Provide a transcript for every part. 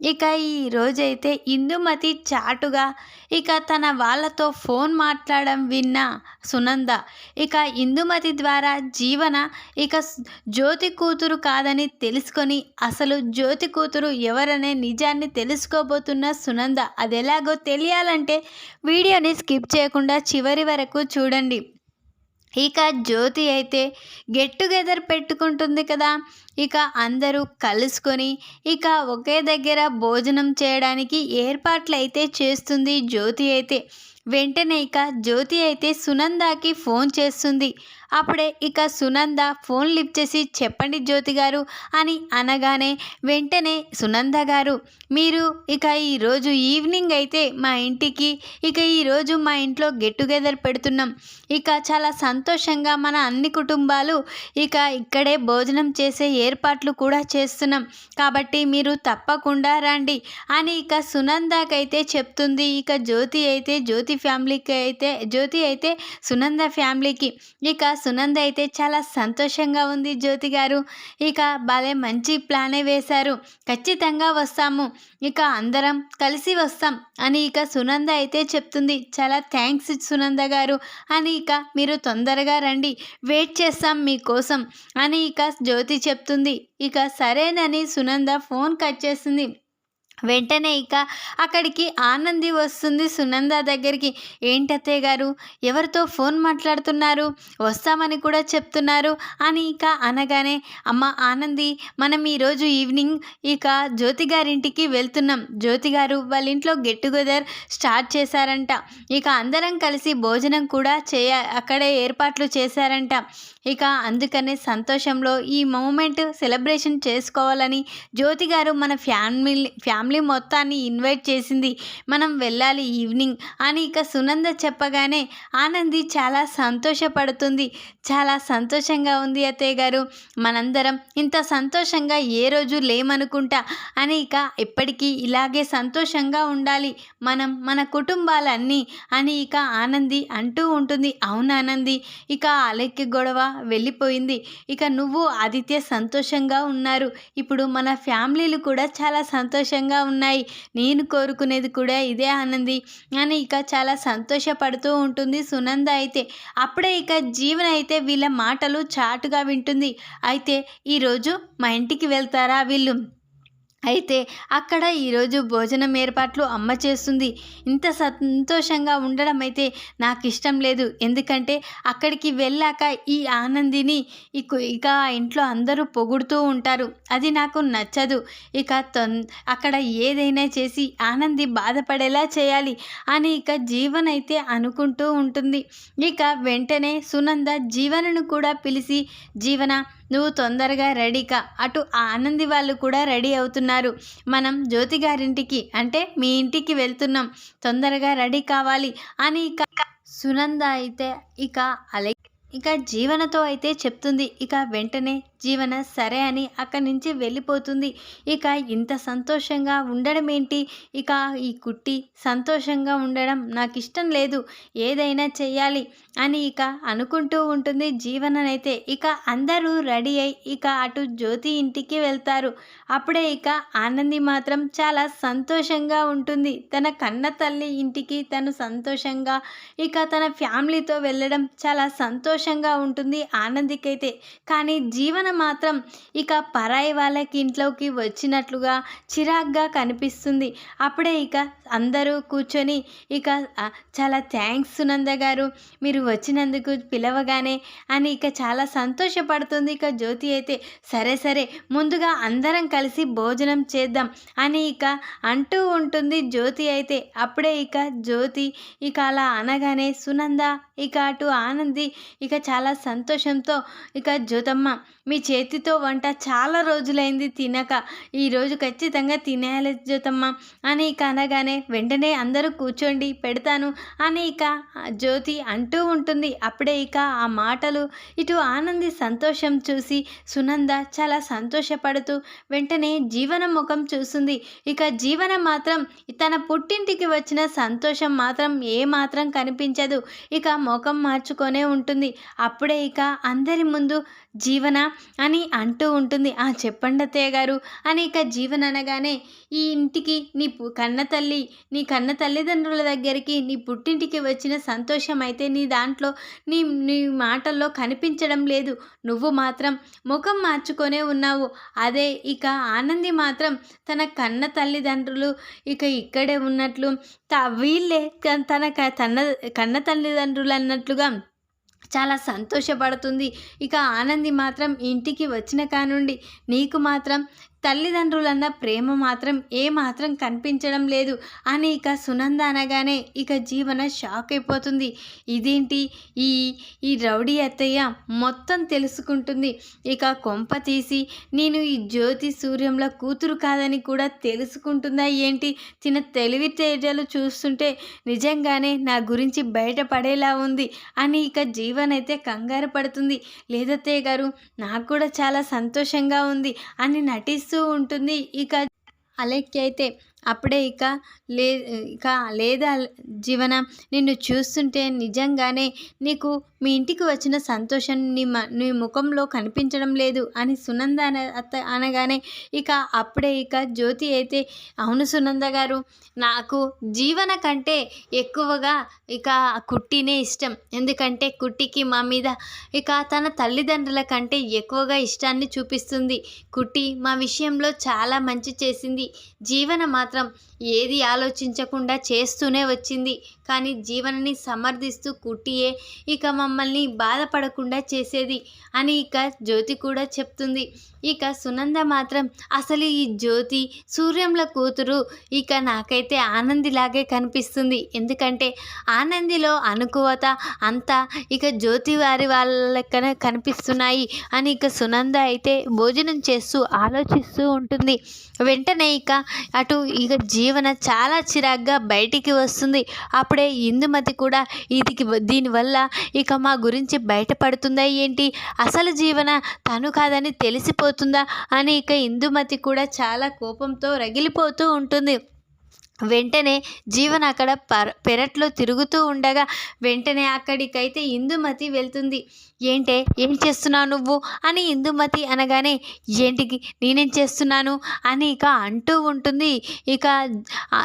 ఇక ఈ రోజైతే ఇందుమతి చాటుగా ఇక తన వాళ్ళతో ఫోన్ మాట్లాడడం విన్న సునంద. ఇక ఇందుమతి ద్వారా జీవన ఇక జ్యోతి కూతురు కాదని తెలుసుకొని అసలు జ్యోతి కూతురు ఎవరనే నిజాన్ని తెలుసుకోబోతున్న సునంద. అది ఎలాగో తెలియాలంటే వీడియోని స్కిప్ చేయకుండా చివరి వరకు చూడండి. ఇక జ్యోతి అయితే గెట్ టుగెదర్ పెట్టుకుంటుంది కదా. ఇక అందరూ కలుసుకొని ఇక ఒకే దగ్గర భోజనం చేయడానికి ఏర్పాట్లు అయితే చేస్తుంది జ్యోతి అయితే. వెంటనే ఇక జ్యోతి అయితే సునందాకి ఫోన్ చేస్తుంది. అప్పుడే ఇక సునంద ఫోన్ లిఫ్ట్ చేసి చెప్పండి జ్యోతి గారు అని అనగానే వెంటనే సునంద గారు మీరు ఇక ఈరోజు ఈవినింగ్ అయితే మా ఇంటికి ఇక ఈరోజు మా ఇంట్లో గెట్ టుగెదర్ పెడుతున్నాం. ఇక చాలా సంతోషంగా మన అన్ని కుటుంబాలు ఇక ఇక్కడే భోజనం చేసే ఏర్పాట్లు కూడా చేస్తున్నాం. కాబట్టి మీరు తప్పకుండా రండి అని ఇక సునందకైతే చెప్తుంది. ఇక జ్యోతి అయితే జ్యోతి ఫ్యామిలీకి అయితే జ్యోతి అయితే సునంద ఫ్యామిలీకి. ఇక సునంద అయితే చాలా సంతోషంగా ఉంది జ్యోతి గారు. ఇక భలే మంచి ప్లానే వేశారు. ఖచ్చితంగా వస్తాము. ఇక అందరం కలిసి వస్తాం అని ఇక సునంద అయితే చెప్తుంది. చాలా థ్యాంక్స్ సునంద గారు. అని ఇక మీరు తొందరగా రండి. వెయిట్ చేస్తాం మీకోసం అని ఇక జ్యోతి చెప్తుంది. ఇక సరేనని సునంద ఫోన్ కట్ చేస్తుంది. వెంటనే ఇక అక్కడికి ఆనంది వస్తుంది సునంద దగ్గరికి. ఏంటత్తయ్య గారు? ఎవరితో ఫోన్ మాట్లాడుతున్నారు? వస్తామని కూడా చెప్తున్నారు అని ఇక అనగానే అమ్మ ఆనంది మనం ఈరోజు ఈవినింగ్ ఇక జ్యోతి గారింటికి వెళ్తున్నాం. జ్యోతి గారు వాళ్ళ ఇంట్లో గెట్ టుగెదర్ స్టార్ట్ చేశారంట. ఇక అందరం కలిసి భోజనం కూడా చేయ అక్కడే ఏర్పాట్లు చేశారంట. ఇక అందుకనే సంతోషంలో ఈ మూమెంట్ సెలబ్రేషన్ చేసుకోవాలని జ్యోతి గారు మన ఫ్యామిలీ ఫ్యామిలీ ఫ్యామిలీ మొత్తాన్ని ఇన్వైట్ చేసింది. మనం వెళ్ళాలి ఈవినింగ్ అని ఇక సునంద చెప్పగానే ఆనంది చాలా సంతోషపడుతుంది. చాలా సంతోషంగా ఉంది అత్తయ్య గారు. మనందరం ఇంత సంతోషంగా ఏ రోజు లేమనుకుంటా అని ఇక ఎప్పటికీ ఇలాగే సంతోషంగా ఉండాలి. మనం మన కుటుంబాలన్నీ అని ఇక ఆనంది అంటూ ఉంటుంది. అవును ఆనంది ఇక అలెక్కి గొడవ వెళ్ళిపోయింది. ఇక నువ్వు ఆదిత్య సంతోషంగా ఉన్నారు. ఇప్పుడు మన ఫ్యామిలీలు కూడా చాలా సంతోషంగా ఉన్నాయి. నేను కోరుకునేది కూడా ఇదే ఆనంది. అని ఇక చాలా సంతోషపడుతూ ఉంటుంది సునంద అయితే. అప్పుడే ఇక జీవన అయితే వీళ్ళ మాటలు చాటుగా వింటుంది. అయితే ఈరోజు మా ఇంటికి వెళ్తారా వీళ్ళు? అయితే అక్కడ ఈరోజు భోజనం ఏర్పాట్లు అమ్మ చేస్తుంది. ఇంత సంతోషంగా ఉండడం అయితే నాకు ఇష్టం లేదు. ఎందుకంటే అక్కడికి వెళ్ళాక ఈ ఆనందిని ఇక ఇక ఇంట్లో అందరూ పొగుడుతూ ఉంటారు. అది నాకు నచ్చదు. ఇక తొం అక్కడ ఏదైనా చేసి ఆనంది బాధపడేలా చేయాలి అని ఇక జీవన్ అయితే అనుకుంటూ ఉంటుంది. ఇక వెంటనే సునంద జీవనను కూడా పిలిచి జీవన నువ్వు తొందరగా రెడీకా. అటు ఆ ఆనంది వాళ్ళు కూడా రెడీ అవుతున్నారు. మనం జ్యోతి గారింటికి అంటే మీ ఇంటికి వెళ్తున్నాం. తొందరగా రెడీ కావాలి. అని ఇక సునంద అయితే ఇక అలెక్ ఇక జీవనతో అయితే చెప్తుంది. ఇక వెంటనే జీవన సరే అని అక్కడి నుంచి వెళ్ళిపోతుంది. ఇక ఇంత సంతోషంగా ఉండడం ఏంటి? ఇక ఈ కుట్టి సంతోషంగా ఉండడం నాకు ఇష్టం లేదు. ఏదైనా చెయ్యాలి అని ఇక అనుకుంటూ ఉంటుంది జీవననైతే. ఇక అందరూ రెడీ అయి ఇక అటు జ్యోతి ఇంటికి వెళ్తారు. అప్పుడే ఇక ఆనంది మాత్రం చాలా సంతోషంగా ఉంటుంది. తన కన్న తల్లి ఇంటికి తను సంతోషంగా ఇక తన ఫ్యామిలీతో వెళ్ళడం చాలా సంతోషంగా ఉంటుంది ఆనందికైతే. కానీ జీవన మాత్రం ఇక పరాయి వాళ్ళకి ఇంట్లోకి వచ్చినట్లుగా చిరాగ్గా కనిపిస్తుంది. అప్పుడే ఇక అందరూ కూర్చొని ఇక చాలా థ్యాంక్స్ సునంద గారు. మీరు వచ్చినందుకు పిలవగానే అని ఇక చాలా సంతోషపడుతుంది. ఇక జ్యోతి అయితే సరే సరే ముందుగా అందరం కలిసి భోజనం చేద్దాం అని ఇక అంటూ ఉంటుంది. జ్యోతి అయితే అప్పుడే ఇక జ్యోతి ఇక అలా అనగానే సునంద ఇక అటు ఆనంది ఇక చాలా సంతోషంతో ఇక జ్యోతమ్మ మీ చేతితో వంట చాలా రోజులైంది తినక ఈరోజు ఖచ్చితంగా తినేయాలి జ్యోతమ్మ అని ఇక అనగానే వెంటనే అందరూ కూర్చోండి పెడతాను అని ఇక జ్యోతి అంటూ ఉంటుంది. అప్పుడే ఇక ఆ మాటలు ఇటు ఆనంది సంతోషం చూసి సునంద చాలా సంతోషపడుతూ వెంటనే జీవన ముఖం చూస్తుంది. ఇక జీవన మాత్రం తన పుట్టింటికి వచ్చిన సంతోషం మాత్రం ఏ మాత్రం కనిపించదు. ఇక ముఖం మార్చుకొనే ఉంటుంది. అప్పుడే ఇక అందరి ముందు జీవన అని అంటూ ఉంటుంది. ఆ చెప్పండి అత్తయ్య గారు అని ఇక జీవన అనగానే ఈ ఇంటికి నీ పు- కన్న తల్లి నీ కన్న తల్లిదండ్రుల దగ్గరికి నీ పుట్టింటికి వచ్చిన సంతోషం అయితే నీ దాంట్లో నీ నీ మాటల్లో కనిపించడం లేదు. నువ్వు మాత్రం ముఖం మార్చుకొనే ఉన్నావు. అదే ఇక ఆనంది మాత్రం తన కన్న తల్లిదండ్రులు ఇక ఇక్కడే ఉన్నట్లు త వీళ్ళే తన క- తన కన్న తల్లిదండ్రులు అన్నట్లుగా చాలా సంతోషపడుతుంది. ఇక ఆనంది మాత్రం ఇంటికి వచ్చిన కానుండి నీకు మాత్రం తల్లిదండ్రులన్న ప్రేమ మాత్రం ఏ మాత్రం కనిపించడం లేదు. అని ఇక సునంద అనగానే ఇక జీవన షాక్ అయిపోతుంది. ఇదేంటి? ఈ ఈ రౌడీ అత్తయ్య మొత్తం తెలుసుకుంటుంది. ఇక కొంప తీసి నేను ఈ జ్యోతి సూర్యంల కూతురు కాదని కూడా తెలుసుకుంటుందా ఏంటి? తిన తెలివితేజలు చూస్తుంటే నిజంగానే నా గురించి బయటపడేలా ఉంది అని ఇక జీవన్ అయితే కంగారు పడుతుంది. లేదత్తయ్య గారు నాకు కూడా చాలా సంతోషంగా ఉంది అని నటిస్తూ ఉంటుంది. ఇక అలెక్కి అయితే అప్పుడే ఇక లే ఇక లేదా జీవన నిన్ను చూస్తుంటే నిజంగానే నీకు మీ ఇంటికి వచ్చిన సంతోషం నీ మ నీ ముఖంలో కనిపించడం లేదు అని సునంద అన అత్త అనగానే ఇక అప్పుడే ఇక జ్యోతి అయితే అవును సునంద గారు నాకు జీవన కంటే ఎక్కువగా ఇక కుట్టినే ఇష్టం. ఎందుకంటే కుట్టికి మా మీద ఇక తన తల్లిదండ్రుల కంటే ఎక్కువగా ఇష్టాన్ని చూపిస్తుంది. కుట్టి మా విషయంలో చాలా మంచి చేసింది. జీవన మాత్రం ఏది ఆలోచించకుండా చేస్తూనే వచ్చింది. కానీ జీవనని సమర్థిస్తూ కుట్టియే ఇక మమ్మల్ని బాధపడకుండా చేసేది అని ఇక జ్యోతి కూడా చెప్తుంది. ఇక సునంద మాత్రం అసలు ఈ జ్యోతి సూర్యంల కూతురు ఇక నాకైతే ఆనందిలాగే కనిపిస్తుంది. ఎందుకంటే ఆనందిలో అనుకువత అంతా ఇక జ్యోతి వారి వాళ్ళ లెక్కన కనిపిస్తున్నాయి అని ఇక సునంద అయితే భోజనం చేస్తూ ఆలోచిస్తూ ఉంటుంది. వెంటనే ఇక అటు ఇక జీవన చాలా చిరాగ్గా బయటికి వస్తుంది. అప్పుడే ఇందుమతి కూడా ఇది దీనివల్ల ఇక మా గురించి బయటపడుతుందా ఏంటి? అసలు జీవన తను కాదని తెలిసిపోతుందా? అని ఇక ఇందుమతి కూడా చాలా కోపంతో రగిలిపోతూ ఉంటుంది. వెంటనే జీవన అక్కడ పర పెరట్లో తిరుగుతూ ఉండగా వెంటనే అక్కడికైతే ఇందుమతి వెళ్తుంది. ఏంటే ఏం చేస్తున్నావు నువ్వు? అని ఇందుమతి అనగానే ఏంటికి? నేనేం చేస్తున్నాను? అని ఇక అంటూ ఉంటుంది. ఇక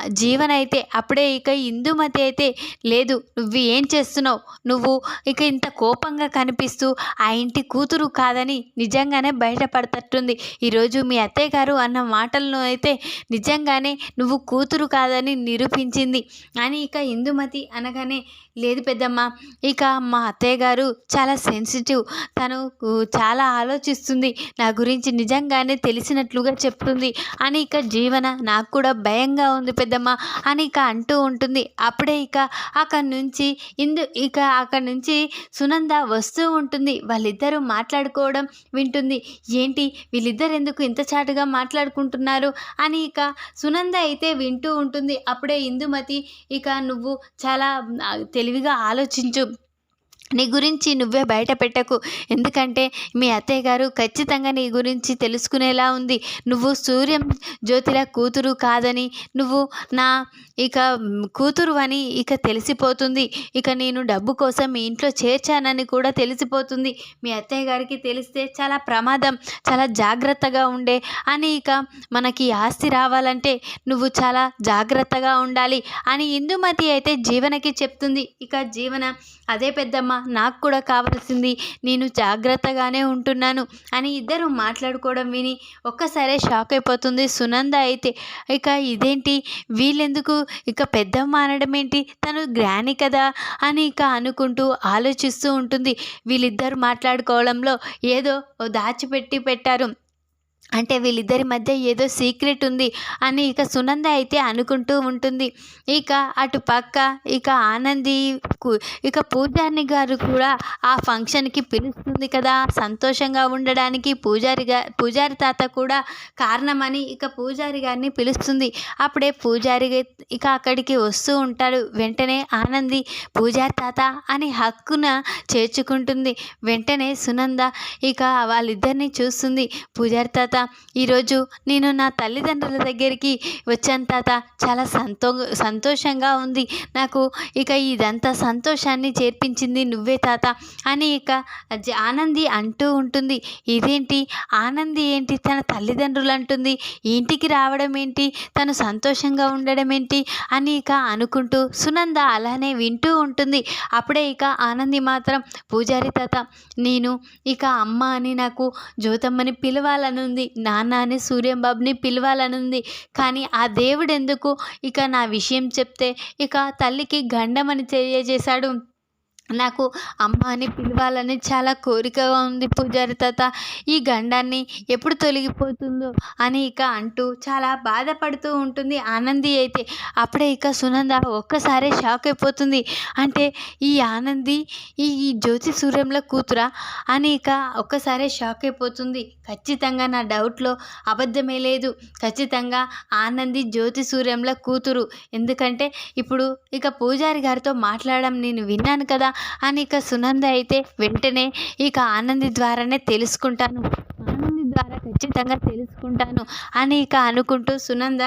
జీవన్ అయితే అప్పుడే ఇక ఇందుమతి అయితే లేదు నువ్వు ఏం చేస్తున్నావు? నువ్వు ఇక ఇంత కోపంగా కనిపిస్తూ ఆ ఇంటి కూతురు కాదని నిజంగానే బయటపడతట్టుంది. ఈరోజు మీ అత్తయ్య గారు అన్న మాటలను అయితే నిజంగానే నువ్వు కూతురు కాదు కాదని నిరూపించింది. అని ఇక ఇందుమతి అనగానే లేదు పెద్దమ్మ. ఇక మా అత్తయ్య గారు చాలా సెన్సిటివ్ తను చాలా ఆలోచిస్తుంది. నా గురించి నిజంగానే తెలిసినట్లుగా చెప్తుంది. అని ఇక జీవన నాకు కూడా భయంగా ఉంది పెద్దమ్మ. అని ఇక అంటూ ఉంటుంది. అప్పుడే ఇక అక్కడి నుంచి ఇందు ఇక అక్కడి నుంచి సునంద వస్తూ ఉంటుంది. వాళ్ళిద్దరూ మాట్లాడుకోవడం వింటుంది. ఏంటి? వీళ్ళిద్దరు ఎందుకు ఇంత చాటుగా మాట్లాడుకుంటున్నారు? అని ఇక సునంద అయితే వింటూ ఉంటుంది. అప్పుడే ఇందుమతి ఇక నువ్వు చాలా తెలివిగా ఆలోచించు. నీ గురించి నువ్వే బయట పెట్టకు. ఎందుకంటే మీ అత్తయ్య గారు ఖచ్చితంగా నీ గురించి తెలుసుకునేలా ఉంది. నువ్వు సూర్యం జ్యోతిల కూతురు కాదని నువ్వు నా ఇక కూతురు అని ఇక తెలిసిపోతుంది. ఇక నేను డబ్బు కోసం మీ ఇంట్లో చేర్చానని కూడా తెలిసిపోతుంది. మీ అత్తయ్య గారికి తెలిస్తే చాలా ప్రమాదం చాలా జాగ్రత్తగా ఉండే అని ఇక మనకి ఆస్తి రావాలంటే నువ్వు చాలా జాగ్రత్తగా ఉండాలి అని ఇందుమతి అయితే జీవనకి చెప్తుంది. ఇక జీవన అదే పెద్దమ్మ నాకు కూడా కావాల్సింది. నేను జాగ్రత్తగానే ఉంటున్నాను అని ఇద్దరు మాట్లాడుకోవడం విని ఒక్కసారే షాక్ అయిపోతుంది సునంద అయితే. ఇక ఇదేంటి? వీళ్ళెందుకు? ఇక పెద్దమ్మ అనడం ఏంటి? తను గ్రాని కదా అని ఇక అనుకుంటూ ఆలోచిస్తూ ఉంటుంది. వీళ్ళిద్దరు మాట్లాడుకోవడంలో ఏదో దాచిపెట్టి పెట్టారు. అంటే వీళ్ళిద్దరి మధ్య ఏదో సీక్రెట్ ఉంది అని ఇక సునంద అయితే అనుకుంటూ ఉంటుంది. ఇక అటు పక్క ఇక ఆనంది ఇక పూజారిని గారు కూడా ఆ ఫంక్షన్కి పిలుస్తుంది కదా. సంతోషంగా ఉండడానికి పూజారి గా పూజారి తాత కూడా కారణమని ఇక పూజారి గారిని పిలుస్తుంది. అప్పుడే పూజారి ఇక అక్కడికి వస్తూ ఉంటాడు. వెంటనే ఆనంది పూజారి తాత అని హక్కున చేర్చుకుంటుంది. వెంటనే సునంద ఇక వాళ్ళిద్దరిని చూస్తుంది. పూజారి తాత ఈరోజు నేను నా తల్లిదండ్రుల దగ్గరికి వచ్చాను తాత. చాలా సంతో సంతోషంగా ఉంది. నాకు ఇక ఇదంతా సంతోషాన్ని చేర్పించింది నువ్వే తాత అని ఇక ఆనంది అంటూ ఉంటుంది. ఇదేంటి? ఆనంది ఏంటి? తన తల్లిదండ్రులు అంటుంది. ఇంటికి రావడం ఏంటి? తను సంతోషంగా ఉండడం ఏంటి? అని ఇక అనుకుంటూ సునంద అలానే వింటూ ఉంటుంది. అప్పుడే ఇక ఆనంది మాత్రం పూజారి తాత నేను ఇక అమ్మ అని నాకు జ్యోతమ్మని పిలవాలని ఉంది నాన్న అని సూర్యంబాబుని పిలవాలని ఉంది కానీ ఆ దేవుడు ఎందుకు ఇక నా విషయం చెప్తే ఇక తల్లికి గండమని తెలియజేశాడు. నాకు అమ్మ అని పిలవాలని చాలా కోరికగా ఉంది పూజారి తాత. ఈ గండాన్ని ఎప్పుడు తొలగిపోతుందో అని ఇక అంటూ చాలా బాధపడుతూ ఉంటుంది ఆనంది అయితే. అప్పుడే ఇక సునంద ఒక్కసారి షాక్ అయిపోతుంది. అంటే ఈ ఆనంది ఈ జ్యోతి సూర్యంలో కూతురా అని ఇక ఒక్కసారి షాక్ అయిపోతుంది. ఖచ్చితంగా నా డౌట్లో అబద్ధమే లేదు. ఖచ్చితంగా ఆనంది జ్యోతి సూర్యంలో కూతురు. ఎందుకంటే ఇప్పుడు ఇక పూజారి గారితో మాట్లాడడం నేను విన్నాను కదా. అని ఇక సునంద అయితే వెంటనే ఇక ఆనంది ద్వారానే తెలుసుకుంటాను. ఆనంది ద్వారా ఖచ్చితంగా తెలుసుకుంటాను అని ఇక అనుకుంటూ సునంద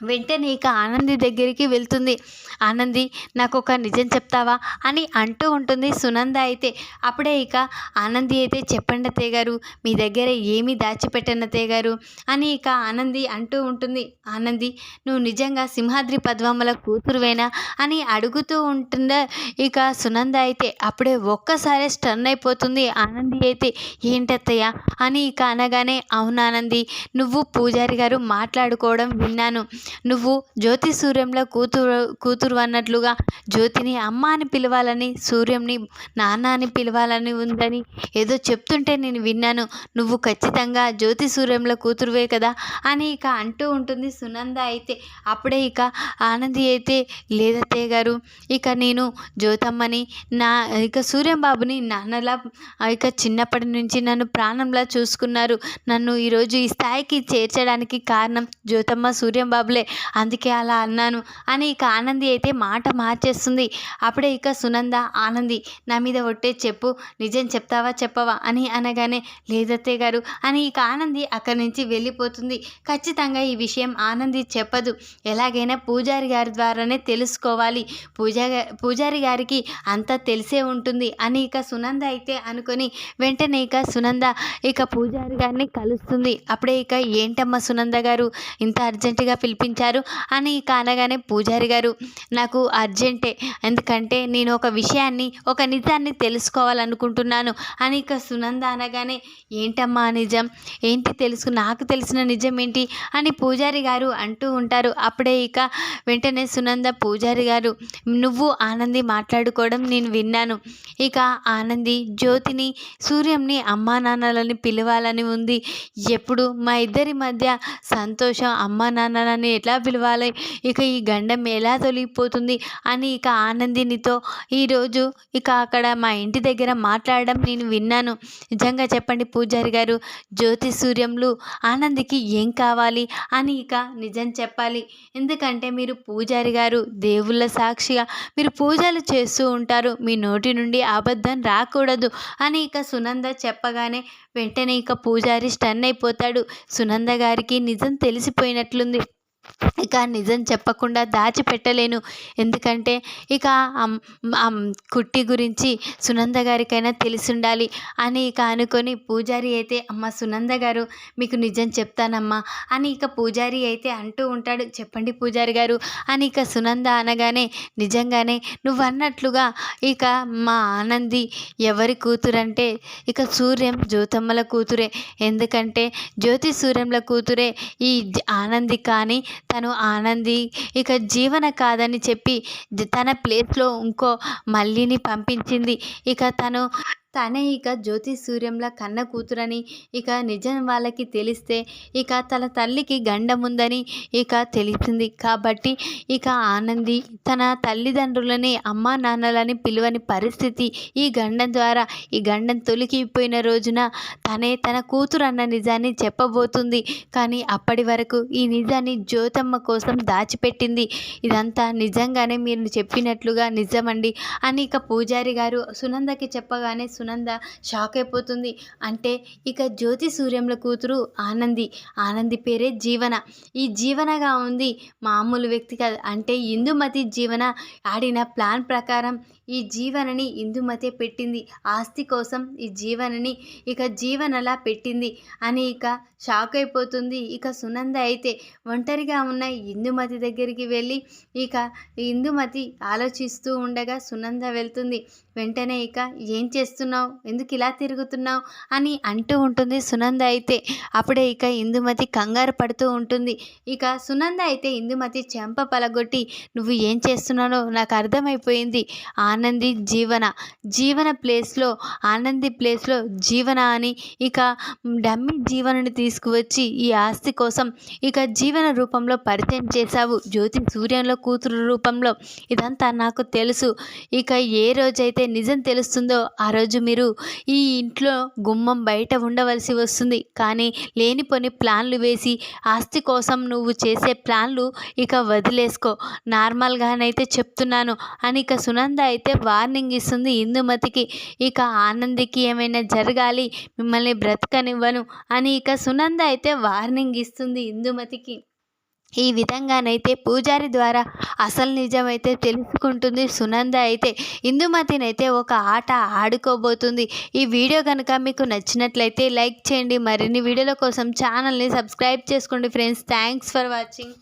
వెంటనే ఇక ఆనంది దగ్గరికి వెళ్తుంది. ఆనంది నాకు ఒక నిజం చెప్తావా? అని అంటూ ఉంటుంది సునంద అయితే. అప్పుడే ఇక ఆనంది అయితే చెప్పండి అత్తయ్య గారు మీ దగ్గర ఏమీ దాచిపెట్టను అత్తయ్య గారు? అని ఇక ఆనంది అంటూ ఉంటుంది. ఆనంది నువ్వు నిజంగా సింహాద్రి పద్మమ్మల కూతురువేనా? అని అడుగుతూ ఉంటుందా ఇక సునంద అయితే. అప్పుడే ఒక్కసారి స్టన్ అయిపోతుంది ఆనంది అయితే. ఏంటత్తయ్య అని ఇక అనగానే అవునానంది నువ్వు పూజారి గారు మాట్లాడుకోవడం విన్నాను. నువ్వు జ్యోతి సూర్యంలో కూతురు కూతురు అన్నట్లుగా జ్యోతిని అమ్మ అని పిలవాలని సూర్యంని నాన్న అని పిలవాలని ఉందని ఏదో చెప్తుంటే నేను విన్నాను. నువ్వు ఖచ్చితంగా జ్యోతి సూర్యంలో కూతురువే కదా అని ఇక అంటూ ఉంటుంది సునంద అయితే. అప్పుడే ఇక ఆనంది అయితే లేదత్తయ్య గారు ఇక నేను జ్యోతమ్మని నా ఇక సూర్యం బాబుని నాన్నలా ఇక చిన్నప్పటి నుంచి నన్ను ప్రాణంలా చూసుకున్నారు. నన్ను ఈరోజు ఈ స్థాయికి చేర్చడానికి కారణం జ్యోతమ్మ సూర్యం బాబులే అందుకే అలా అన్నాను. అని ఇక ఆనంది అయితే మాట మార్చేస్తుంది. అప్పుడే ఇక సునంద ఆనంది నా మీద ఒట్టే చెప్పు నిజం చెప్తావా చెప్పవా అని అనగానే లేదత్తే గారు అని ఇక ఆనంది అక్కడి నుంచి వెళ్ళిపోతుంది. ఖచ్చితంగా ఈ విషయం ఆనంది చెప్పదు. ఎలాగైనా పూజారి గారి ద్వారానే తెలుసుకోవాలి. పూజా పూజారి గారికి అంతా తెలిసే ఉంటుంది అని ఇక సునంద అయితే అనుకొని వెంటనే ఇక సునంద ఇక పూజారి గారిని కలుస్తుంది. అప్పుడే ఇక ఏంటమ్మా సునంద గారు ఇంత అర్జెంటుగా పిలిపి పంపించారు అని ఇక అనగానే పూజారి గారు నాకు అర్జెంటే ఎందుకంటే నేను ఒక విషయాన్ని ఒక నిజాన్ని తెలుసుకోవాలనుకుంటున్నాను అని ఇక సునంద అనగానే ఏంటమ్మా నిజం? ఏంటి తెలుసు నాకు తెలిసిన నిజం ఏంటి? అని పూజారి గారు అంటూ ఉంటారు. అప్పుడే ఇక వెంటనే సునంద పూజారి గారు నువ్వు ఆనంది మాట్లాడుకోవడం నేను విన్నాను. ఇక ఆనంది జ్యోతిని సూర్యంని అమ్మా నాన్నలని పిలవాలని ఉంది. ఎప్పుడు? మా ఇద్దరి మధ్య సంతోషం అమ్మా నాన్నలని ఎట్లా పిలవాలి? ఇక ఈ గండం ఎలా తొలగిపోతుంది? అని ఇక ఆనందినితో ఈరోజు ఇక అక్కడ మా ఇంటి దగ్గర మాట్లాడడం నేను విన్నాను. నిజంగా చెప్పండి పూజారి గారు జ్యోతి సూర్యంలు ఆనందికి ఏం కావాలి? అని ఇక నిజం చెప్పాలి. ఎందుకంటే మీరు పూజారి గారు దేవుళ్ళ సాక్షిగా మీరు పూజలు చేస్తూ ఉంటారు. మీ నోటి నుండి అబద్ధం రాకూడదు. అని ఇక సునంద చెప్పగానే వెంటనే ఇక పూజారి స్టన్ అయిపోతాడు. సునంద గారికి నిజం తెలిసిపోయినట్లుంది. ఇక నిజం చెప్పకుండా దాచిపెట్టలేను. ఎందుకంటే ఇక కుట్టి గురించి సునంద గారికైనా తెలిసి ఉండాలి అని ఇక అనుకొని పూజారి అయితే అమ్మ సునంద గారు మీకు నిజం చెప్తానమ్మా అని ఇక పూజారి అయితే అంటూ ఉంటాడు. చెప్పండి పూజారి గారు అని ఇక సునంద అనగానే నిజంగానే నువ్వు అన్నట్లుగా ఇక మా ఆనంది ఎవరి కూతురంటే ఇక సూర్యం జ్యోతమ్మల కూతురే. ఎందుకంటే జ్యోతి సూర్యంల కూతురే ఈ ఆనంది కానీ తను ఆనంది ఇక జీవన కాదని చెప్పి తన ప్లేస్లో ఇంకో మల్లిని పంపించింది. ఇక తను తనే ఇక జ్యోతి సూర్యంల కన్న కూతురని ఇక నిజం వాళ్ళకి తెలిస్తే ఇక తన తల్లికి గండం ఉందని ఇక తెలిసింది. కాబట్టి ఇక ఆనంది తన తల్లిదండ్రులని అమ్మా నాన్నలని పిలువని పరిస్థితి ఈ గండం ద్వారా ఈ గండం తొలికిపోయిన రోజున తనే తన కూతురు అన్న నిజాన్ని చెప్పబోతుంది. కానీ అప్పటి వరకు ఈ నిజాన్ని జ్యోతమ్మ కోసం దాచిపెట్టింది. ఇదంతా నిజంగానే మీరు చెప్పినట్లుగా నిజమండి అని ఇక పూజారి గారు సునందకి చెప్పగానే సునంద షాక్ అయిపోతుంది. అంటే ఇక జ్యోతి సూర్యంల కూతురు ఆనంది. ఆనంది పేరే జీవన. ఈ జీవనగా ఉంది మామూలు వ్యక్తి కాదు. అంటే ఇందుమతి జీవన ఆడిన ప్లాన్ ప్రకారం ఈ జీవనని ఇందుమతే పెట్టింది. ఆస్తి కోసం ఈ జీవనని ఇక జీవనలా పెట్టింది. అని ఇక షాక్ అయిపోతుంది. ఇక సునంద అయితే ఒంటరిగా ఉన్న ఇందుమతి దగ్గరికి వెళ్ళి ఇక ఇందుమతి ఆలోచిస్తూ ఉండగా సునంద వెళ్తుంది. వెంటనే ఇక ఏం చేస్తున్నావు? ఎందుకు ఇలా తిరుగుతున్నావు? అని అంటూ ఉంటుంది సునంద అయితే. అప్పుడే ఇక ఇందుమతి కంగారు పడుతూ ఉంటుంది. ఇక సునంద అయితే ఇందుమతి చెంప పలగొట్టి నువ్వు ఏం చేస్తున్నానో నాకు అర్థమైపోయింది. ఆనంది జీవన జీవన ప్లేస్లో ఆనంది ప్లేస్లో జీవన అని ఇక డమ్మి జీవనని తీసుకువచ్చి ఈ ఆస్తి కోసం ఇక జీవన రూపంలో పరిచయం చేశావు. జ్యోతి సూర్యంలో కూతురు రూపంలో ఇదంతా నాకు తెలుసు. ఇక ఏ రోజైతే నిజం తెలుస్తుందో ఆ రోజు మీరు ఈ ఇంట్లో గుమ్మం బయట ఉండవలసి వస్తుంది. కానీ లేనిపోని ప్లాన్లు వేసి ఆస్తి కోసం నువ్వు చేసే ప్లాన్లు ఇక వదిలేసుకో. నార్మల్గానైతే చెప్తున్నాను. అని ఇక సునంద అయితే అయితే వార్నింగ్ ఇస్తుంది ఇందుమతికి. ఇక ఆనందికి ఏమైనా జరగాలి మిమ్మల్ని బ్రతకనివ్వను అని ఇక సునంద అయితే వార్నింగ్ ఇస్తుంది ఇందుమతికి. ఈ విధంగానైతే పూజారి ద్వారా అసలు నిజమైతే తెలుసుకుంటుంది సునంద అయితే. ఇందుమతినైతే ఒక ఆట ఆడుకోబోతుంది. ఈ వీడియో కనుక మీకు నచ్చినట్లయితే లైక్ చేయండి. మరిన్ని వీడియోల కోసం ఛానల్ని సబ్స్క్రైబ్ చేసుకోండి ఫ్రెండ్స్. Thanks for watching.